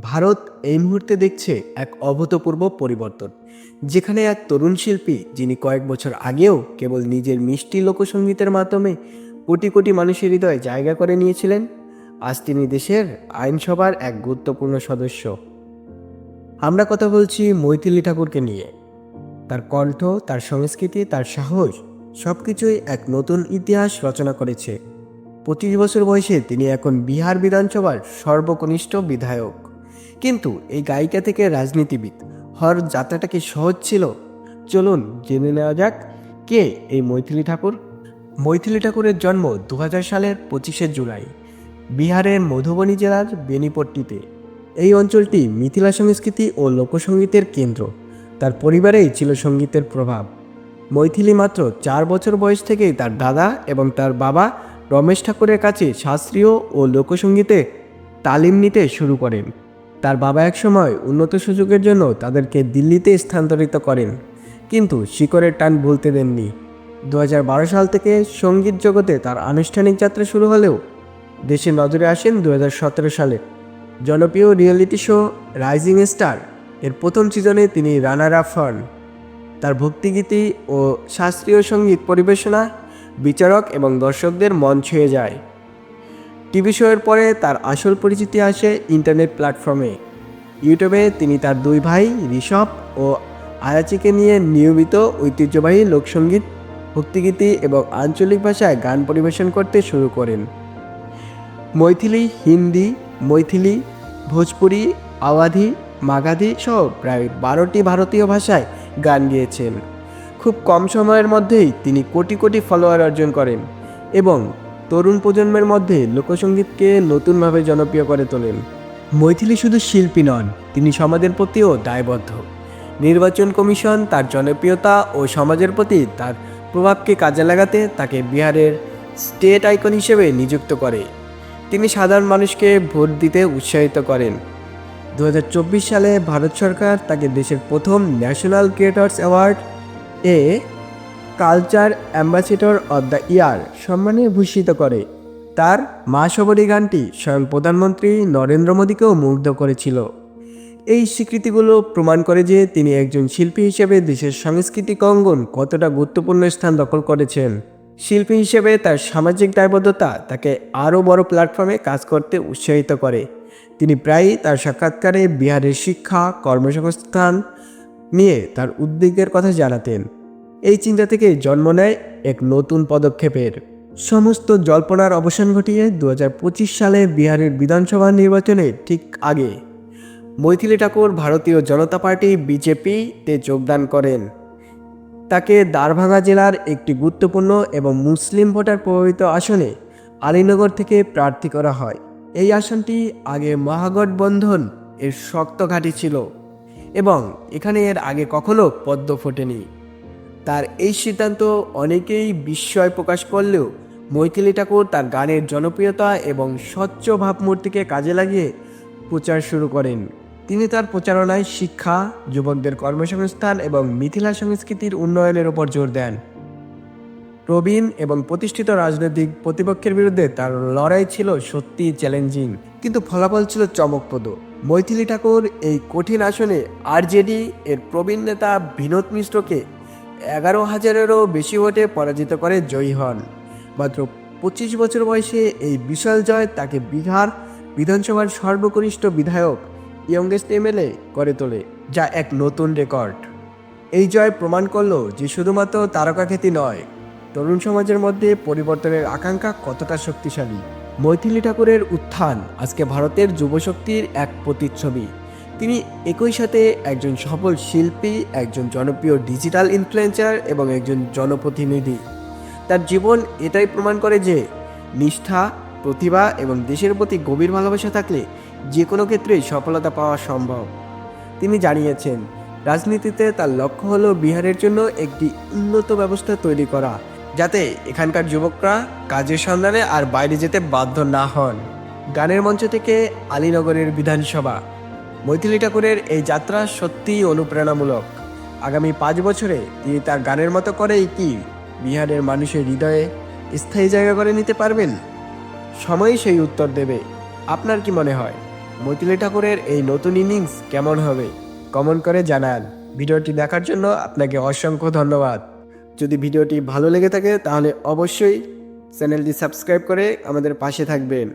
ভারত এই মুহূর্তে দেখছে এক অভূতপূর্ব পরিবর্তন, যেখানে এক তরুণ শিল্পী যিনি কয়েক বছর আগেও কেবল নিজের মিষ্টি লোকসঙ্গীতের মাধ্যমে কোটি কোটি মানুষের হৃদয়ে জায়গা করে নিয়েছিলেন, আজ তিনি দেশের আইনসভার এক গুরুত্বপূর্ণ সদস্য। আমরা কথা বলছি মৈথিলি ঠাকুরকে নিয়ে। তার কণ্ঠ, তার সংস্কৃতি, তার সাহস সব কিছুই এক নতুন ইতিহাস রচনা করেছে। পঁচিশ বছর বয়সে তিনি এখন বিহার বিধানসভার সর্বকনিষ্ঠ বিধায়ক। কিন্তু এই গায়িকা থেকে রাজনীতিবিদ হওয়ার যাত্রাটা কি সহজ ছিল? চলুন জেনে নেওয়া যাক কে এই মৈথিলি ঠাকুর। মৈথিলি ঠাকুরের জন্ম দু হাজার সালের পঁচিশে জুলাই বিহারের মধুবনী জেলার বেনিপট্টিতে। এই অঞ্চলটি মিথিলা সংস্কৃতি ও লোকসঙ্গীতের কেন্দ্র। তার পরিবারেই ছিল সঙ্গীতের প্রভাব। মৈথিলি মাত্র চার বছর বয়স থেকেই তার দাদা এবং তার বাবা রমেশ ঠাকুরের কাছে শাস্ত্রীয় ও লোকসঙ্গীতে তালিম নিতে শুরু করেন। তার বাবা একসময় উন্নত সুযোগের জন্য তাদেরকে দিল্লিতে স্থানান্তরিত করেন। কিন্তু শিকরের টান ভুলতে দেননি। দু হাজার বারো সাল থেকে সংগীত জগতে তার আনুষ্ঠানিক যাত্রা শুরু হলেও দেশে নজরে আসেন দু হাজার সতেরো সালে। জনপ্রিয় রিয়েলিটি শো রাইজিং স্টার এর প্রথম সিজনে তিনি রানার আপ হন। তার ভক্তিগীতি ও শাস্ত্রীয় সংগীত পরিবেশনা বিচারক এবং দর্শকদের মন ছুঁয়ে যায়। টিভি শোয়ের পরে তার আসল পরিচিতি আসে ইন্টারনেট প্ল্যাটফর্মে। ইউটিউবে তিনি তার দুই ভাই, ঋষভ ও আয়াচিকে নিয়ে নিয়মিত ঐতিহ্যবাহী লোকসঙ্গীত, ভক্তিগীতি এবং আঞ্চলিক ভাষায় গান পরিবেশন করতে শুরু করেন। মৈথিলি, হিন্দি, মৈথিলি, ভোজপুরি, আওয়াধি, মাগাধি সহ প্রায় বারোটি ভারতীয় ভাষায় গান গেয়েছেন। খুব কম সময়ের মধ্যেই তিনি কোটি কোটি ফলোয়ার অর্জন করেন এবং তরুণ প্রজন্মের মধ্যে লোকসঙ্গীতকে নতুনভাবে জনপ্রিয় করে তোলেন। মৈথিলি শুধু শিল্পী নন, তিনি সমাজের প্রতিও দায়বদ্ধ। নির্বাচন কমিশন তার জনপ্রিয়তা ও সমাজের প্রতি তার প্রভাবকে কাজে লাগাতে তাকে বিহারের স্টেট আইকন হিসেবে নিযুক্ত করে। তিনি সাধারণ মানুষকে ভোট দিতে উৎসাহিত করেন। দু হাজার চব্বিশ সালে ভারত সরকার তাকে দেশের প্রথম national creators award A culture ambassador of the year সম্মানে ভূষিত করে। তার মা সবরী গানটি স্বয়ং প্রধানমন্ত্রী নরেন্দ্র মোদীকেও মুগ্ধ করেছিল। এই স্বীকৃতিগুলো প্রমাণ করে যে তিনি একজন শিল্পী হিসেবে দেশের সাংস্কৃতিক অঙ্গন কতটা গুরুত্বপূর্ণ স্থান দখল করেছেন। শিল্পী হিসেবে তার সামাজিক দায়বদ্ধতা তাকে আরও বড় প্ল্যাটফর্মে কাজ করতে উৎসাহিত করে। তিনি প্রায়ই তার সাক্ষাৎকারে বিহারের শিক্ষা, কর্মসংস্থান নিয়ে তার উদ্বেগের কথা জানাতেন। এই চিন্তা থেকে জন্ম নেয় এক নতুন পদক্ষেপের। সমস্ত জল্পনার অবসান ঘটিয়ে দু হাজার পঁচিশ সালে বিহারের বিধানসভা নির্বাচনে ঠিক আগে মৈথিলি ঠাকুর ভারতীয় জনতা পার্টি বিজেপিতে যোগদান করেন। তাকে দারভাঙ্গা জেলার একটি গুরুত্বপূর্ণ এবং মুসলিম ভোটার প্রভাবিত আসনে আলীনগর থেকে প্রার্থী করা হয়। এই আসনটি আগে মহাগঠবন্ধন এর শক্ত ঘাঁটি ছিল এবং এখানে এর আগে কখনো পদ্ম ফোটেনি। তার এই সিদ্ধান্ত অনেকেই বিস্ময় প্রকাশ করলেও মৈথিলি ঠাকুর তার গানের জনপ্রিয়তা এবং স্বচ্ছ ভাবমূর্তিকে কাজে লাগিয়ে প্রচার শুরু করেন। তিনি তার প্রচারণায় শিক্ষা, যুবকদের কর্মসংস্থান এবং মিথিলা সংস্কৃতির উন্নয়নের ওপর জোর দেন। প্রবীণ এবং প্রতিষ্ঠিত রাজনৈতিক প্রতিপক্ষের বিরুদ্ধে তার লড়াই ছিল সত্যি চ্যালেঞ্জিং, কিন্তু ফলাফল ছিল চমকপ্রদ। মৈথিলি ঠাকুর এই কঠিন আসনে আরজেডি এর প্রবীণ নেতা বিনোদ মিশ্রকে এগারো হাজারেরও বেশি ভোটে পরাজিত করে জয়ী হন। মাত্র পঁচিশ বছর বয়সে এই বিশাল জয় তাকে বিহার বিধানসভার সর্বকনিষ্ঠ বিধায়ক ইয়ংগেস্ট এমএলএ করে তোলে, যা এক নতুন রেকর্ড। এই জয় প্রমাণ করল যে শুধুমাত্র তারকাখ্যাতি নয়, তরুণ সমাজের মধ্যে পরিবর্তনের আকাঙ্ক্ষা কতটা শক্তিশালী। মৈথিলি ঠাকুরের উত্থান আজকে ভারতের যুবশক্তির এক প্রতিচ্ছবি। তিনি একই সাথে একজন সফল শিল্পী, একজন জনপ্রিয় ডিজিটাল ইনফ্লুয়েন্সার এবং একজন জনপ্রতিনিধি। তার জীবন এটাই প্রমাণ করে যে নিষ্ঠা, প্রতিভা এবং দেশের প্রতি গভীর ভালোবাসা থাকলে যে কোনো ক্ষেত্রেই সফলতা পাওয়া সম্ভব। তিনি জানিয়েছেন, রাজনীতিতে তার লক্ষ্য হলো বিহারের জন্য একটি উন্নত ব্যবস্থা তৈরি করা, যাতে এখানকার যুবকরা কাজের সন্ধানে আর বাইরে যেতে বাধ্য না হন। গানের মঞ্চ থেকে আলীনগরের বিধানসভা। মৈথিলি ঠাকুরের এই যাত্রা সত্যিই অনুপ্রেরণামূলক। আগামী পাঁচ বছরে তিনি তার গানের মতো করেই কি বিহারের মানুষের হৃদয়ে স্থায়ী জায়গা করে নিতে পারবেন? সময়ই সেই উত্তর দেবে। আপনার কি মনে হয়, মৈথিলি ঠাকুরের এই নতুন ইনিংস কেমন হবে? কমেন্ট করে জানান। ভিডিওটি দেখার জন্য আপনাকে অসংখ্য ধন্যবাদ। যদি ভিডিওটি ভালো লেগে থাকে তাহলে অবশ্যই চ্যানেলটি সাবস্ক্রাইব করে আমাদের পাশে থাকবেন।